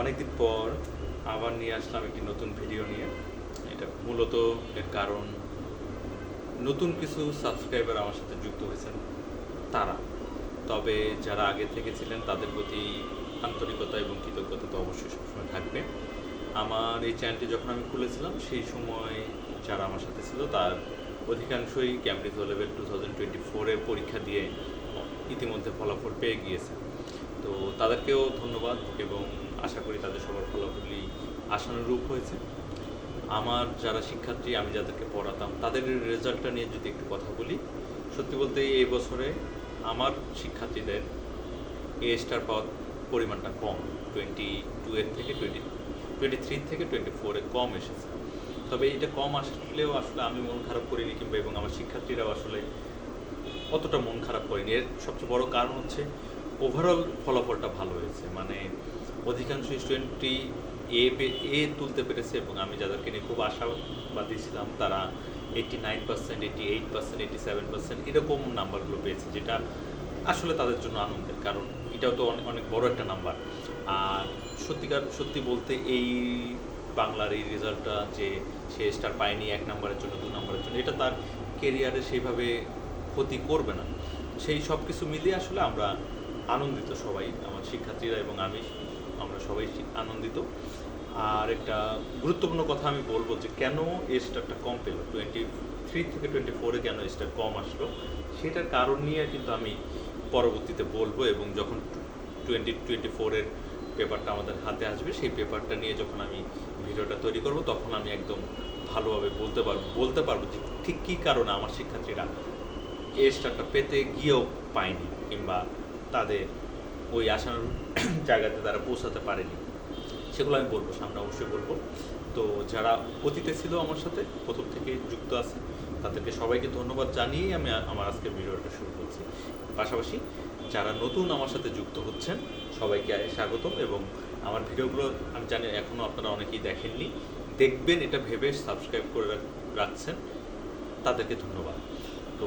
অনেকদিন পর আবার নিয়ে আসলাম একটি নতুন ভিডিও নিয়ে। এটা মূলত এর কারণ, নতুন কিছু সাবস্ক্রাইবার আমার সাথে যুক্ত হয়েছেন তারা। তবে যারা আগে থেকে ছিলেন, তাদের প্রতি আন্তরিকতা এবং কৃতজ্ঞতা তো অবশ্যই সবসময় থাকবে। আমার এই চ্যানেলটি যখন আমি খুলেছিলাম, সেই সময় যারা আমার সাথে ছিল, তার অধিকাংশই Cambridge level two thousand twenty ফোরের পরীক্ষা দিয়ে ইতিমধ্যে ফলাফল পেয়ে গিয়েছে। তো তাদেরকেও ধন্যবাদ এবং আশা করি তাদের সবার ফলাফলই আশানুরূপ হয়েছে। আমার যারা শিক্ষার্থী, আমি যাদেরকে পড়াতাম, তাদের রেজাল্টটা নিয়ে যদি একটু কথা বলি, সত্যি বলতে এই বছরে আমার শিক্ষার্থীদের এ স্টার পাওয়ার পরিমাণটা কম টোয়েন্টি টু এর থেকে টোয়েন্টি টোয়েন্টি থ্রি থেকে টোয়েন্টি ফোরে কম এসেছে। তবে এটা কম আসলেও আসলে আমি মন খারাপ করিনি কিংবা এবং আমার শিক্ষার্থীরাও আসলে অতটা মন খারাপ করিনি। এর সবচেয়ে বড় কারণ হচ্ছে ওভারঅল ফলাফলটা ভালো হয়েছে। মানে অধিকাংশ স্টুডেন্টই এ এ তুলতে পেরেছে এবং আমি যাদেরকে নিয়ে খুব আশাবাদী ছিলাম, তারা eighty nine percent eighty eight percent eighty seven percent এরকম নাম্বারগুলো পেয়েছে, যেটা আসলে তাদের জন্য আনন্দের, কারণ এটাও তো অনেক অনেক বড় একটা নাম্বার। আর সত্যিকার, সত্যি বলতে এই বাংলার এই রেজাল্টটা যে সে স্টার পায়নি এক নম্বরের জন্য, দু নম্বরের জন্য, এটা তার কেরিয়ারে সেইভাবে ক্ষতি করবে না। সেই সব কিছু মিলিয়ে আসলে আমরা আনন্দিত সবাই, আমার শিক্ষার্থীরা এবং আমি। আমরা সবাই আনন্দিত। আর একটা গুরুত্বপূর্ণ কথা আমি বলব যে কেন এ স্টারটা কম পেল? টোয়েন্টি থ্রি থেকে টোয়েন্টি ফোরে কেন এ স্টার কম আসলো? সেটার কারণ নিয়ে কিন্তু আমি পরবর্তীতে বলব এবং যখন টোয়েন্টি টোয়েন্টি ফোরের পেপারটা আমাদের হাতে আসবে, সেই পেপারটা নিয়ে যখন আমি ভিডিওটা তৈরি করব, তখন আমি একদম ভালোভাবে বলতে পারব বলতে পারব যে ঠিক কী কারণে আমার শিক্ষার্থীরা এ স্টারটা পেতে গিয়েও পায়নি কিংবা তাদের ওই আসার জায়গাতে তারা পৌঁছাতে পারেনি। সেগুলো আমি বলব, সামনে অবশ্যই বলব। তো যারা অতীতে ছিল আমার সাথে, প্রথম থেকে যুক্ত আছে, তাদেরকে সবাইকে ধন্যবাদ জানিয়েই আমি আমার আজকের ভিডিওটা শুরু করছি। পাশাপাশি যারা নতুন আমার সাথে যুক্ত হচ্ছেন, সবাইকে স্বাগতম এবং আমার ভিডিওগুলো আমি জানি এখনও আপনারা অনেকেই দেখেননি। দেখবেন, এটা ভেবে সাবস্ক্রাইব করে রাখছেন, তাদেরকে ধন্যবাদ। তো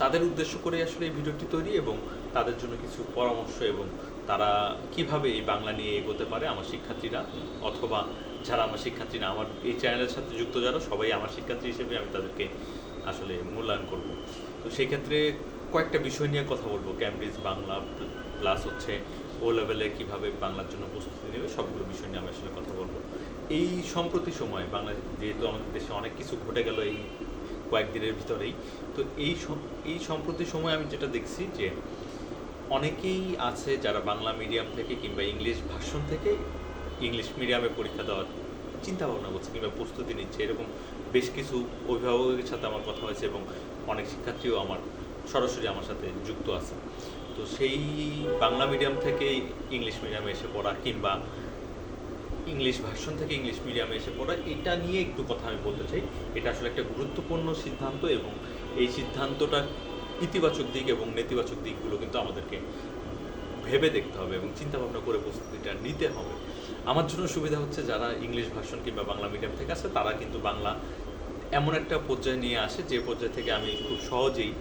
তাদের উদ্দেশ্য করে আসলে এই ভিডিওটি তৈরি এবং তাদের জন্য কিছু পরামর্শ এবং তারা কীভাবে এই বাংলা নিয়ে এগোতে পারে আমার শিক্ষার্থীরা অথবা যারা আমার শিক্ষার্থী না, আমার এই চ্যানেলের সাথে যুক্ত যারা, সবাই আমার শিক্ষার্থী হিসেবে আমি তাদেরকে আসলে মূল্যায়ন করব। তো সেই ক্ষেত্রে কয়েকটা বিষয় নিয়ে কথা বলব। ক্যামব্রিজ বাংলা প্লাস হচ্ছে ও লেভেলে কীভাবে বাংলার জন্য প্রস্তুতি নেবে, সবগুলো বিষয় নিয়ে আমি আসলে কথা বলব। এই সম্প্রতি সময় বাংলা যেহেতু আমাদের দেশে অনেক কিছু ঘটে গেল এই কয়েকদিনের ভিতরেই, তো এই এই সম্প্রতি সময় আমি যেটা দেখছি যে অনেকেই আছে যারা বাংলা মিডিয়াম থেকে কিংবা ইংলিশ ভাষণ থেকে ইংলিশ মিডিয়ামে পরীক্ষা দেওয়ার চিন্তা ভাবনা করছে কিংবা প্রস্তুতি নিচ্ছে। এরকম বেশ কিছু অভিভাবকের সাথে আমার কথা হয়েছে এবং অনেক শিক্ষার্থীও আমার সরাসরি আমার সাথে যুক্ত আছে। তো সেই বাংলা মিডিয়াম থেকে ইংলিশ মিডিয়ামে এসে পড়া কিংবা ইংলিশ ভার্সন থেকে ইংলিশ মিডিয়ামে এসে পড়া, এটা নিয়ে একটু কথা আমি বলতে চাই। এটা আসলে একটা গুরুত্বপূর্ণ সিদ্ধান্ত এবং এই সিদ্ধান্তটা ইতিবাচক দিক এবং নেতিবাচক দিকগুলো কিন্তু আমাদেরকে ভেবে দেখতে হবে এবং চিন্তা ভাবনা করে প্রস্তুতিটা নিতে হবে। আমার জন্য সুবিধা হচ্ছে যারা ইংলিশ ভার্সন কিংবা বাংলা মিডিয়াম থেকে আসে তারা কিন্তু বাংলা এমন একটা পর্যায়ে নিয়ে আসে, যে পর্যায় থেকে আমি খুব সহজেই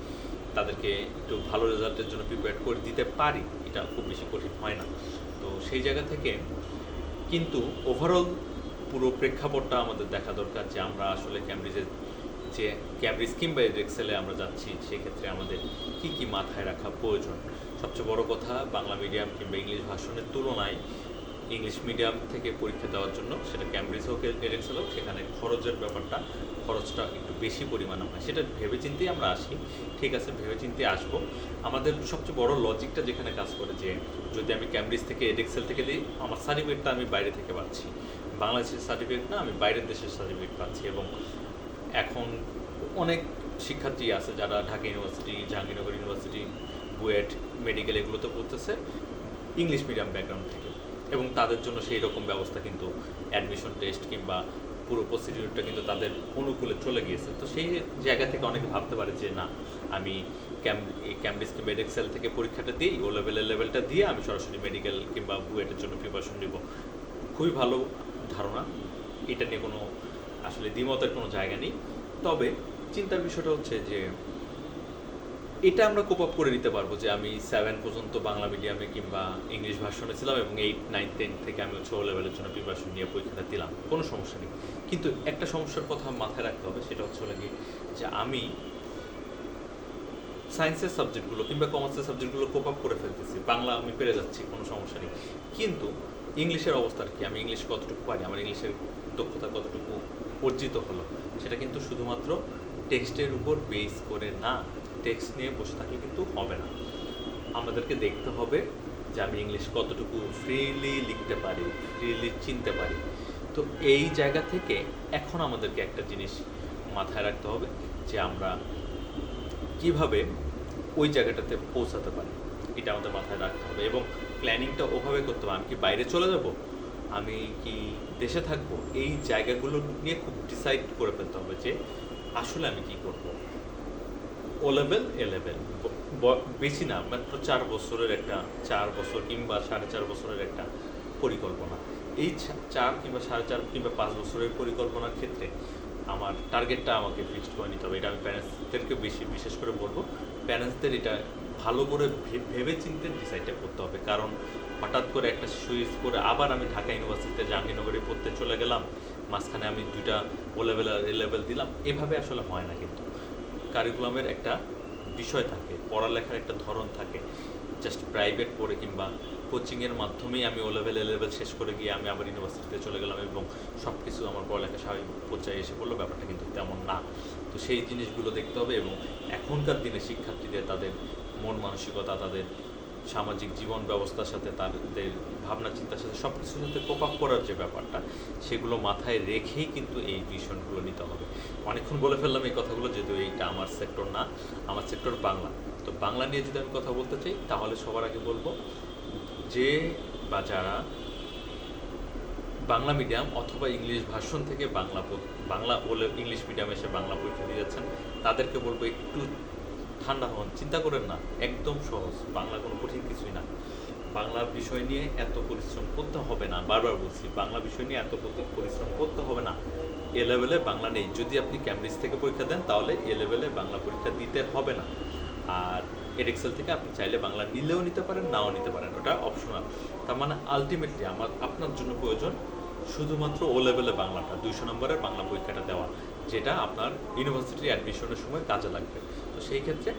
তাদেরকে একটু ভালো রেজাল্টের জন্য প্রিপেয়ার করে দিতে পারি। এটা খুব বেশি কঠিন হয় না। তো সেই জায়গা থেকে কিন্তু ওভারঅল পুরো প্রেক্ষাপটটা আমাদের দেখা দরকার যে আমরা আসলে ক্যামব্রিজের যে ক্যামব্রিজ কিংবা এক্সেলে আমরা যাচ্ছি, সেক্ষেত্রে আমাদের কি কি মাথায় রাখা প্রয়োজন? সবচেয়ে বড় কথা, বাংলা মিডিয়াম কিংবা ইংলিশ ভাষণের তুলনায় ইংলিশ মিডিয়াম থেকে পরীক্ষা দেওয়ার জন্য সেটা ক্যামব্রিজ হোক এডেক্সেল হোক, সেখানে খরচের ব্যাপারটা, খরচটা একটু বেশি পরিমাণে হয়। সেটা ভেবে ভেবেচিন্তেই আমরা আসি। ঠিক আছে ভেবে ভেবেচিন্তে আসব। আমাদের সবচেয়ে বড় লজিকটা যেখানে কাজ করে যে, যদি আমি ক্যামব্রিজ থেকে এডেক্সেল থেকে দিই, আমার সার্টিফিকেটটা আমি বাইরে থেকে পাচ্ছি। বাংলাদেশের সার্টিফিকেট না, আমি বাইরের দেশের সার্টিফিকেট পাচ্ছি এবং এখন অনেক শিক্ষার্থী আছে যারা Dhaka University, Jahangirnagar University, BUET, medical এগুলোতে পড়তেছে ইংলিশ মিডিয়াম ব্যাকগ্রাউন্ড থেকে। এবং তাদের জন্য সেই রকম ব্যবস্থা কিন্তু অ্যাডমিশন টেস্ট কিংবা পুরো প্রসিডিউরটা কিন্তু তাদের অনুকূলে চলে গিয়েছে। তো সেই জায়গা থেকে অনেকে ভাবতে পারে যে, না, আমি এই ক্যামব্রিজ কিংবা এডেক্সেল থেকে পরীক্ষাটা দিই ও লেভেলের লেভেলটা দিয়ে আমি সরাসরি মেডিকেল কিংবা বুয়েটের জন্য প্রিপারেশন নিব। খুবই ভালো ধারণা। এটা নিয়ে কোনো আসলে দ্বিমতের কোনো জায়গা নেই। তবে চিন্তার বিষয়টা হচ্ছে যে, এটা আমরা কোপ আপ করে নিতে পারব যে আমি সেভেন পর্যন্ত বাংলা মিডিয়ামে কিংবা ইংলিশ ভার্সনে ছিলাম এবং এইট নাইন টেন থেকে আমি ও লেভেলের জন্য প্রিপারেশন নিয়ে পরীক্ষাটা দিলাম। কোনো সমস্যা নেই। কিন্তু একটা সমস্যার কথা মাথায় রাখতে হবে, সেটা হচ্ছে গিয়ে যে আমি সায়েন্সের সাবজেক্টগুলো কিংবা কমার্সের সাবজেক্টগুলো কোপ আপ করে ফেলতেছি। বাংলা আমি পেরে যাচ্ছি, কোনো সমস্যা নেই। কিন্তু ইংলিশের অবস্থার কি? আমি ইংলিশ কতটুকু পারি? আমার ইংলিশের দক্ষতা কতটুকু অর্জিত হলো? সেটা কিন্তু শুধুমাত্র টেক্সটের উপর বেস করে না টেক্সট নিয়ে বসে থাকলে কিন্তু হবে না। আমাদেরকে দেখতে হবে যে আমি ইংলিশ কতটুকু ফ্রিলি লিখতে পারি ফ্রিলি চিনতে পারি। তো এই জায়গা থেকে এখন আমাদেরকে একটা জিনিস মাথায় রাখতে হবে যে আমরা কীভাবে ওই জায়গাটাতে পৌঁছাতে পারি। এটা আমাদের মাথায় রাখতে হবে এবং প্ল্যানিংটা ওভাবে করতে হবে। আমি কি বাইরে চলে যাব? আমি কি দেশে থাকব? এই জায়গাগুলো নিয়ে খুব ডিসাইড করে ফেলতে হবে যে আসলে আমি কি করব? ও লেভেল এ লেভেল বেশি না, মাত্র চার বছরের একটা, চার বছর কিংবা সাড়ে চার বছরের একটা পরিকল্পনা। এই চার কিংবা সাড়ে চার কিংবা পাঁচ বছরের পরিকল্পনার ক্ষেত্রে আমার টার্গেটটা আমাকে ফিক্সড করে নিতে হবে। এটা আমি প্যারেন্টসদেরকে বেশি, বিশেষ করে বলব। প্যারেন্টসদের এটা ভালো করে ভেবে চিনতে ডিসাইডটা করতে হবে। কারণ হঠাৎ করে একটা সুইচ করে আবার আমি ঢাকা ইউনিভার্সিটিতে জাহাঙ্গীরনগরে পড়তে চলে গেলাম। মাঝখানে আমি দুইটা ও লেভেল এ লেভেল দিলাম। এভাবে আসলে হয় না কিন্তু। কারিকুলামের একটা বিষয় থাকে, পড়ালেখার একটা ধরন থাকে। জাস্ট প্রাইভেট পড়ে কিংবা কোচিংয়ের মাধ্যমেই আমি ও লেভেল এ লেভেল শেষ করে গিয়ে আমি আবার ইউনিভার্সিটিতে চলে গেলাম এবং সব কিছু আমার পড়ালেখা স্বাভাবিক পর্যায়ে এসে পড়ল। ব্যাপারটা কিন্তু তেমন না। তো সেই জিনিসগুলো দেখতে হবে এবং এখনকার দিনে শিক্ষার্থীদের তাদের মন মানসিকতা, তাদের সামাজিক জীবন ব্যবস্থার সাথে, তাদের ভাবনা চিন্তার সাথে সব কিছুর সাথে কোপ আপ করার যে ব্যাপারটা, সেগুলো মাথায় রেখেই কিন্তু এই ডিসিশনগুলো নিতে হবে। অনেকক্ষণ বলে ফেললাম এই কথাগুলো যেহেতু এইটা আমার সেক্টর না, আমার সেক্টর বাংলা। তো বাংলা নিয়ে যদি আমি কথা বলতে চাই, তাহলে সবার আগে বলব যে বা যারা বাংলা মিডিয়াম অথবা ইংলিশ ভার্সন থেকে বাংলা বাংলা, বলে ইংলিশ মিডিয়ামে এসে বাংলা পরীক্ষা দিয়ে যাচ্ছেন, তাদেরকে বলব একটু ঠান্ডা হন চিন্তা করেন না, একদম সহজ। বাংলা কোনো কঠিন কিছুই না। বাংলা বিষয় নিয়ে এত পরিশ্রম করতে হবে না। বারবার বলছি, বাংলা বিষয় নিয়ে এত পরি- পরিশ্রম করতে হবে না। এ লেভেলে বাংলা নেই। যদি আপনি ক্যামব্রিজ থেকে পরীক্ষা দেন, তাহলে এ লেভেলে বাংলা পরীক্ষা দিতে হবে না। আর এডেক্সেল থেকে আপনি চাইলে বাংলা নিলেও নিতে পারেন, নাও নিতে পারেন। ওটা অপশনাল তার মানে আলটিমেটলি আমার, আপনার জন্য প্রয়োজন শুধুমাত্র ও লেভেলে বাংলাটা, দুইশো নম্বরের বাংলা পরীক্ষাটা দেওয়া, যেটা আপনার ইউনিভার্সিটি অ্যাডমিশনের সময় কাজে লাগবে। সেই ক্ষেত্রে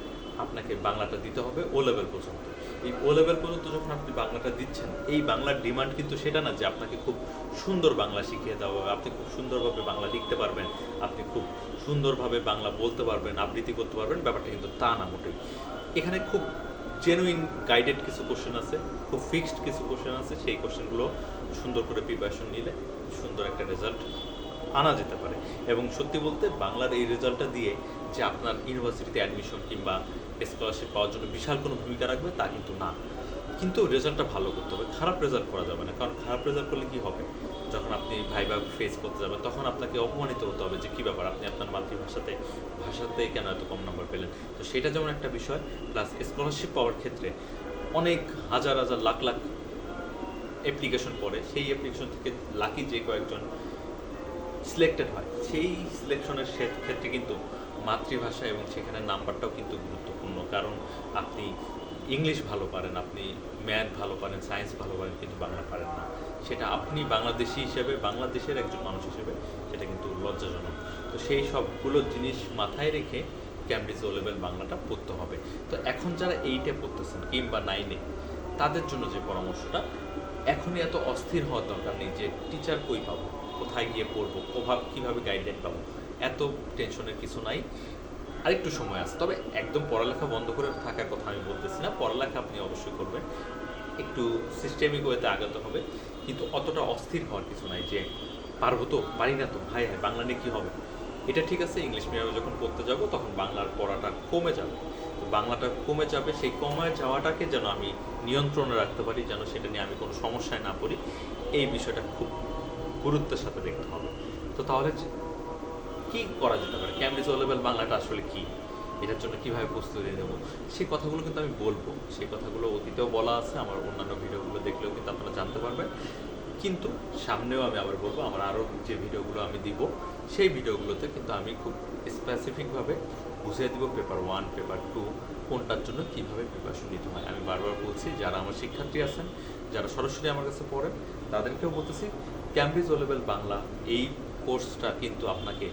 আপনাকে বাংলাটা দিতে হবে ও লেভেল পর্যন্ত। এই ও লেভেল পর্যন্ত যখন আপনি বাংলাটা দিচ্ছেন, এই বাংলার ডিমান্ড কিন্তু সেটা না যে আপনাকে খুব সুন্দর বাংলা শিখিয়ে দেওয়া হবে, আপনি খুব সুন্দরভাবে বাংলা লিখতে পারবেন, আপনি খুব সুন্দরভাবে বাংলা বলতে পারবেন, আবৃত্তি করতে পারবেন, ব্যাপারটা কিন্তু তা না মোটেই। এখানে খুব জেনুইন গাইডেড কিছু কোশ্চেন আছে, খুব ফিক্সড কিছু কোশ্চেন আছে, সেই কোশ্চেনগুলো সুন্দর করে প্রিপারেশন নিলে সুন্দর একটা রেজাল্ট আনা যেতে পারে। এবং সত্যি বলতে বাংলার এই রেজাল্টটা দিয়ে যে আপনার ইউনিভার্সিটিতে অ্যাডমিশন কিংবা স্কলারশিপ পাওয়ার জন্য বিশাল কোনো ভূমিকা রাখবে তা কিন্তু না। কিন্তু রেজাল্টটা ভালো করতে হবে, খারাপ রেজাল্ট করা যাবে না। কারণ খারাপ রেজাল্ট করলে কি হবে? যখন আপনি ভাইবা ফেস করতে যাবেন, তখন আপনাকে অপমানিত হতে হবে যে কী ব্যাপার? আপনি আপনার মাতৃভাষাতে, ভাষাতে কেন এত কম নম্বর পেলেন? তো সেটা যেমন একটা বিষয় প্লাস স্কলারশিপ পাওয়ার ক্ষেত্রে অনেক হাজার হাজার, লাখ লাখ অ্যাপ্লিকেশন পড়ে। সেই অ্যাপ্লিকেশন থেকে লাকি যে কয়েকজন সিলেক্টেড হয়। সেই সিলেকশনের ক্ষেত্রে কিন্তু মাতৃভাষা এবং সেখানে নাম্বারটাও কিন্তু গুরুত্বপূর্ণ। কারণ আপনি ইংলিশ ভালো পারেন, আপনি ম্যাথ ভালো পারেন, সায়েন্স ভালো পারেন, কিন্তু বাংলা পারেন না। সেটা আপনি বাংলাদেশি হিসেবে, বাংলাদেশের একজন মানুষ হিসেবে সেটা কিন্তু লজ্জাজনক। তো সেই সবগুলো জিনিস মাথায় রেখে ক্যামব্রিজ ও লেভেল বাংলাটা পড়তে হবে। তো এখন যারা এইটে পড়তেছেন কিংবা নাইনে তাদের জন্য যে পরামর্শটা, এখনই এত অস্থির হওয়ার দরকার নেই যে টিচার কই পাবো? কোথায় গিয়ে পড়ব, প্রভাব কীভাবে গাইডলাইন পাবো, এত টেনশনের কিছু নাই। আরেকটু সময় আছে, তবে একদম পড়ালেখা বন্ধ করে থাকার কথা আমি বলতেছি না, পড়ালেখা আপনি অবশ্যই করবেন। একটু সিস্টেমিক ওয়েতে আগাতে হবে, কিন্তু অতটা অস্থির হওয়ার কিছু নাই যে, পারব তো, পারি না তো হাই হাই বাংলা নিয়ে কী হবে? এটা ঠিক আছে, ইংলিশ মিডিয়ামে যখন পড়তে যাব, তখন বাংলার পড়াটা কমে যাবে। তো বাংলাটা কমে যাবে, সেই কমে যাওয়াটাকে যেন আমি নিয়ন্ত্রণে রাখতে পারি, যেন সেটা নিয়ে আমি কোনো সমস্যায় না পড়ি, এই বিষয়টা খুব গুরুত্বের সাথে দেখতে হবে। তো তাহলে কি করা যেতে পারে? ক্যামব্রিজ ও লেভেল বাংলাটা আসলে কি? এটার জন্য কীভাবে প্রস্তুতি নেব? সেই কথাগুলো কিন্তু আমি বলব। সেই কথাগুলো অতীতেও বলা আছে, আমার অন্যান্য ভিডিওগুলো দেখলেও কিন্তু আপনারা জানতে পারবেন। কিন্তু সামনেও আমি আবার বলব, আমার আরও যে ভিডিওগুলো আমি দিব, সেই ভিডিওগুলোতে কিন্তু আমি খুব স্পেসিফিকভাবে বুঝিয়ে দিব পেপার ওয়ান পেপার টু কোনটার জন্য কীভাবে প্রিপারেশন নিতে হয়। আমি বারবার বলছি, যারা আমার শিক্ষার্থী আছেন, যারা সরাসরি আমার কাছে পড়েন, তাদেরকেও বলতেছি ক্যামব্রিজ ওলেবেল বাংলা এই কোর্সটা কিন্তু আপনাকে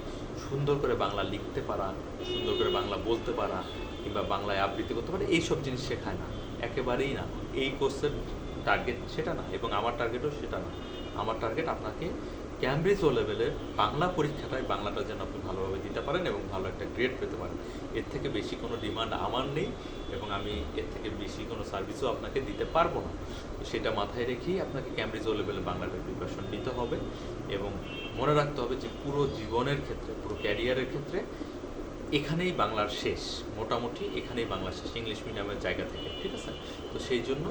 সুন্দর করে বাংলা লিখতে পারা, সুন্দর করে বাংলা বলতে পারা, কিংবা বাংলায় আবৃত্তি করতে পারে, এইসব জিনিস শেখায় না। একেবারেই না। এই কোর্সের টার্গেট সেটা না, এবং আমার টার্গেটও সেটা না। আমার টার্গেট আপনাকে ক্যামব্রিজ ও লেভেলের বাংলা পরীক্ষাটায় বাংলাটা যেন আপনি ভালোভাবে দিতে পারেন এবং ভালো একটা গ্রেড পেতে পারেন। এর থেকে বেশি কোনো ডিমান্ড আমার নেই এবং আমি এর থেকে বেশি কোনো সার্ভিসও আপনাকে দিতে পারব না। সেটা মাথায় রেখেই আপনাকে ক্যামব্রিজ ও লেভেলে বাংলাটা প্রিপারেশন নিতে হবে এবং মনে রাখতে হবে যে পুরো জীবনের ক্ষেত্রে, পুরো ক্যারিয়ারের ক্ষেত্রে এখানেই বাংলার শেষ। মোটামুটি এখানেই বাংলা শেষ। ইংলিশ মিডিয়ামের জায়গা থেকে, ঠিক আছে? তো সেই জন্য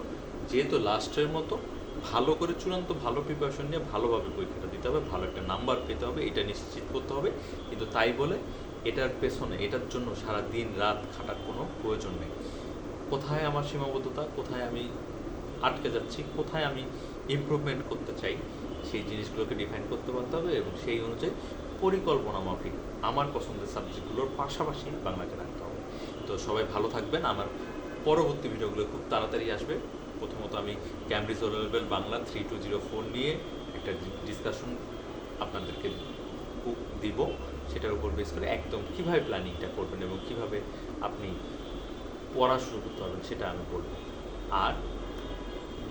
যেহেতু লাস্টের মতো ভালো করে চূড়ান্ত ভালো প্রিপারেশন নিয়ে ভালোভাবে পরীক্ষাটা দিতে হবে, ভালো একটা নাম্বার পেতে হবে, এটা নিশ্চিত করতে হবে। কিন্তু তাই বলে এটার পেছনে, এটার জন্য সারা দিন রাত খাটার কোনো প্রয়োজন নেই। কোথায় আমার সীমাবদ্ধতা? কোথায় আমি আটকে যাচ্ছি? কোথায় আমি ইমপ্রুভমেন্ট করতে চাই? সেই জিনিসগুলোকে ডিফাইন করতে পারতে হবে এবং সেই অনুযায়ী পরিকল্পনা মাফিক আমার পছন্দের সাবজেক্টগুলোর পাশাপাশি বাংলাকে রাখতে হবে। তো সবাই ভালো থাকবেন। আমার পরবর্তী ভিডিওগুলো খুব তাড়াতাড়ি আসবে। প্রথমত আমি ক্যামব্রিজ ও Bangla three two zero four নিয়ে একটা ডিসকাশন আপনাদেরকে দিব। সেটার উপর বেস করে একদম কীভাবে প্ল্যানিংটা করবেন এবং কীভাবে আপনি পড়া শুরু করতে পারবেন সেটা আমি বলব। আর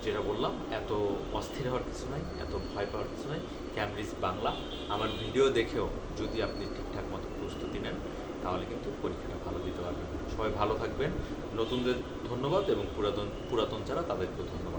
যেটা বললাম, এত অস্থির হওয়ার কিছু নাই, এত ভয় পাওয়ার কিছু নাই। ক্যামব্রিজ বাংলা, আমার ভিডিও দেখেও যদি আপনি ঠিকঠাক মতো প্রস্তুতি নেন তাহলে কিন্তু পরীক্ষাটা ভালো দিতে পারবেন। সবাই ভালো থাকবেন। নতুনদের ধন্যবাদ এবং পুরাতন পুরাতন যারা, তাদেরকেও ধন্যবাদ।